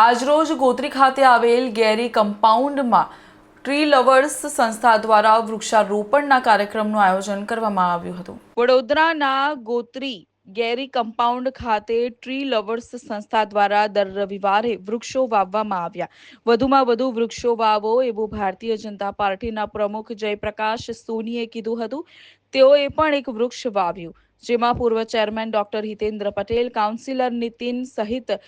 આજરોજ ગોત્રી ખાતે આવેલ ગેરી કમ્પાઉન્ડમાં ટ્રી લવર્સ સંસ્થા દ્વારા વૃક્ષારોપણના કાર્યક્રમનું આયોજન કરવામાં આવ્યું હતું. વડોદરાના ગોત્રી ગેરી કમ્પાઉન્ડ ખાતે ટ્રી લવર્સ સંસ્થા દ્વારા દર રવિવારે વૃક્ષો વાવવામાં આવ્યા. વધુમાં વધુ વૃક્ષો વાવો એવું ભારતીય જનતા પાર્ટીના પ્રમુખ જયપ્રકાશ સોનીએ કીધું હતું. તેઓએ પણ એક વૃક્ષ વાવ્યું, જેમાં પૂર્વ chairman doctor Hitendra Patel, councillor Nitin સહિત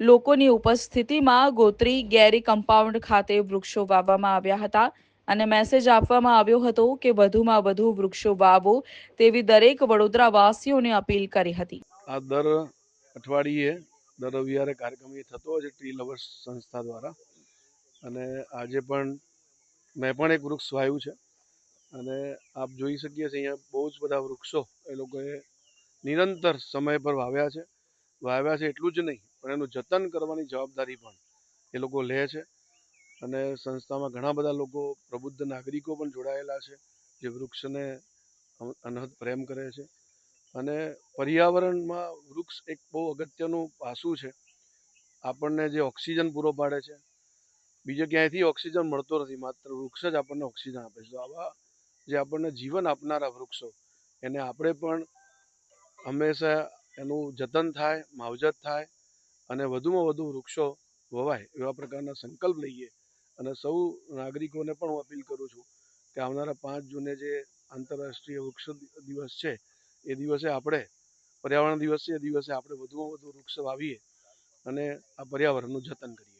લોકોની ઉપસ્થિતિમાં ગોત્રી ગેરી કમ્પાઉન્ડ ખાતે વૃક્ષો વાવવામાં આવ્યા હતા અને મેસેજ આપવામાં આવ્યો હતો કે વધુમાં વધુ વૃક્ષો વાવો તેવી દરેક વડોદરા વાસીઓને અપીલ કરી હતી. આ દર અઠવાડિયે, દર રવિવારે કાર્યક્રમ એ થતો હોય છે ટ્રી લવર્સ સંસ્થા દ્વારા. અને આજે પણ મેં પણ એક વૃક્ષ વાવ્યું છે. અને આપ જોઈ શકીએ છીએ અહીંયા બહુ જ બધા વૃક્ષો એ લોકોએ નિરંતર સમય પર વાવ્યા છે. વાવ્યા છે એટલું જ નહીં પણ એનું જતન કરવાની જવાબદારી પણ એ લોકો લે છે. અને સંસ્થામાં ઘણા બધા લોકો, પ્રબુદ્ધ નાગરિકો પણ જોડાયેલા છે, જે વૃક્ષને અનહદ પ્રેમ કરે છે. અને પર્યાવરણમાં વૃક્ષ એક બહુ અગત્યનું પાસું છે. આપણને જે ઓક્સિજન પૂરો પાડે છે, બીજે ક્યાંયથી ઓક્સિજન મળતો નથી, માત્ર વૃક્ષ જ આપણને ઓક્સિજન આપે છે. તો આવા જે આપણને જીવન આપનારા વૃક્ષો, એને આપણે પણ હંમેશા એનું જતન થાય, માવજત થાય અને વધુમાં વધુ વૃક્ષો વવાય એવા પ્રકારના સંકલ્પ લઈએ. અને સૌ નાગરિકોને પણ હું અપીલ કરું છું કે આવનારા પાંચ જૂને જે આંતરરાષ્ટ્રીય વૃક્ષ દિવસ છે, એ દિવસે આપણે, પર્યાવરણ દિવસ છે, એ દિવસે આપણે વધુમાં વધુ વૃક્ષ વાવીએ અને આ પર્યાવરણનું જતન કરીએ.